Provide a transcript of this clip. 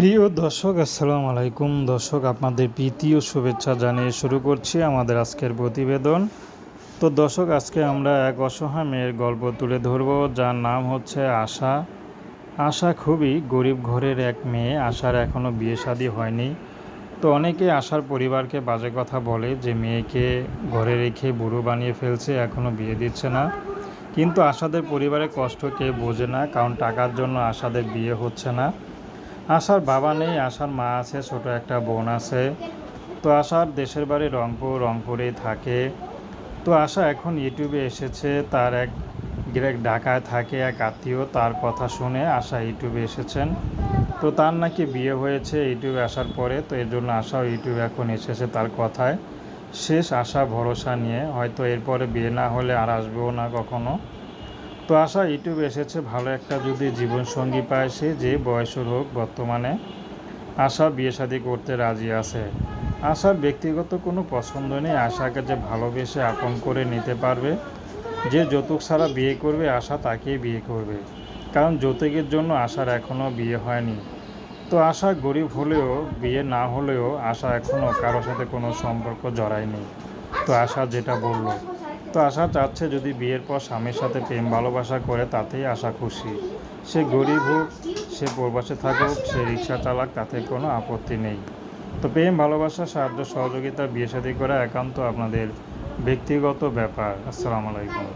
প্রিয় দর্শক, আসসালামু আলাইকুম। দর্শক, আপনাদের প্রীতি ও শুভেচ্ছা জানিয়ে শুরু করছি আমাদের আজকের প্রতিবেদন। তো দর্শক, আজকে আমরা এক অসহায় মেয়ের গল্প তুলে ধরব, যার নাম হচ্ছে আশা। আশা খুবই গরিব ঘরের এক মেয়ে। আশার এখনও বিয়ে শাদী হয়নি। তো অনেকে আশার পরিবারকে বাজে কথা বলে যে মেয়েকে ঘরে রেখে বুড়ো বানিয়ে ফেলছে এখনও বিয়ে দিচ্ছে না। কিন্তু আশাদের পরিবারের কষ্ট কেউ বোঝে না, কারণ টাকার জন্য আশাদের বিয়ে হচ্ছে না। আশার বাবা নেই, আশার মা আছে, ছোট একটা বোন আছে। তো আশার দেশের বাড়ি রংপুর, রংপুরেই থাকে। তো আশা এখন ইউটিউবে এসেছে, তার এক গ্রেক ঢাকায় থাকে, এক আত্মীয়, তার কথা শুনে আশা ইউটিউবে এসেছেন। তো তার নাকি বিয়ে হয়েছে ইউটিউবে আসার পরে, তো এর জন্য আশাও ইউটিউবে এখন এসেছে তার কথায়। শেষ আশা ভরসা নিয়ে, হয়তো এরপরে বিয়ে না হলে আর আসবেও না কখনো। তো আশা, ইউটিউবে এসেছে ভালো একটা যদি জীবনসঙ্গী পায় সে, যে বয়সের হোক বর্তমানে, আশা বিয়ে শাদী করতে রাজি আছে। আশার ব্যক্তিগত কোনো পছন্দ নেই, আশাকে যে ভালোবেসে আপন করে নিতে পারবে, যে যৌতুক ছাড়া বিয়ে করবে, আশা তাকেই বিয়ে করবে। কারণ যৌতুকের জন্য আশার এখনও বিয়ে হয়নি। তো আশা গরিব হলেও, বিয়ে না হলেও আশা এখনও কারোর সাথে কোনো সম্পর্ক জড়ায়নি। তো আশা যেটা বলল তো আশা চাচ্ছে যদি বিয়ের পর স্বামীর সাথে প্রেম ভালোবাসা করে তাতেই আশা খুশি। সে গরিব হোক, সে প্রবাসে থাকুক, সে রিক্সা চালাক, তাতে কোনো আপত্তি নেই। তো প্রেম, ভালোবাসা, সাহায্য, সহযোগিতা, বিয়ে শাদী করা একান্ত আপনাদের ব্যক্তিগত ব্যাপার। আসসালামু আলাইকুম।